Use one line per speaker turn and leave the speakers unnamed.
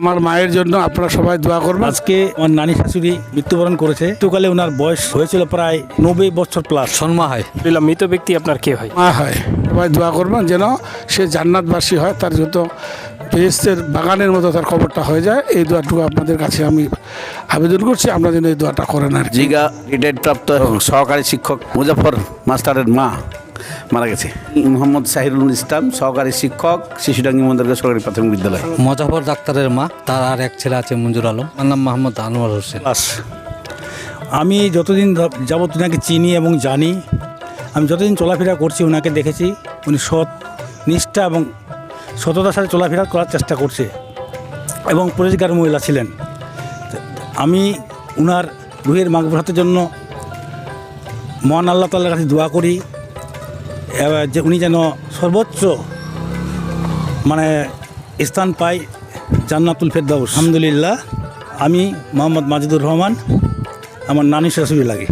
আমার মায়ের জন্য আপনারা সবাই দোয়া করবেন।
আজকে আমার নানি শাশুড়ি মৃত্যুবরণ করেছে। মৃত্যুকালে ওনার বয়স হয়েছিল প্রায় নব্বই বছর প্লাস
সন্মা হয়।
মৃত ব্যক্তি আপনার কে হয়?
মা হয়। সবাই দোয়া করবেন যেন সে জান্নাতবাসী হয় তার যত বেহেস্তের বাগানের মতো তার খবরটা হয়ে যায়। এই দোয়াটুকু আপনাদের কাছে আমি আবেদন করছি আপনারা যেন এই দোয়াটা করেন আর
জিগা রিটায়ার্ড প্রাপ্ত সহকারী শিক্ষক মুজাফর মাস্টারের মা। মারা গেছে। মোহাম্মদ সাহিরুল ইসলাম সহকারী শিক্ষক শিশুডাঙ্গি মন্দির সরকারি প্রাথমিক বিদ্যালয়।
মজাফর ডাক্তারের মা তার আর এক ছেলে আছে মঞ্জুর আলম। তার নাম মোহাম্মদ আনোয়ার হোসেন।
আমি যতদিন যাবত ওনাকে চিনি এবং জানি আমি যতদিন চলাফেরা করছি ওনাকে দেখেছি উনি সৎ নিষ্ঠা এবং সততার সাথে চলাফেরা করার চেষ্টা করছে এবং পরিষ্কার মহিলা ছিলেন। আমি উনার রুহের মাগভাতের জন্য মহান আল্লাহ তাল্লার কাছে দোয়া করি। যে উনি যেন সর্বোচ্চ মানে স্থান পাই জান্নাতুল ফেরদাউস। আলহামদুলিল্লাহ, আমি মোহাম্মদ মাজিদুর রহমান, আমার নানি শাশুড়ি লাগে।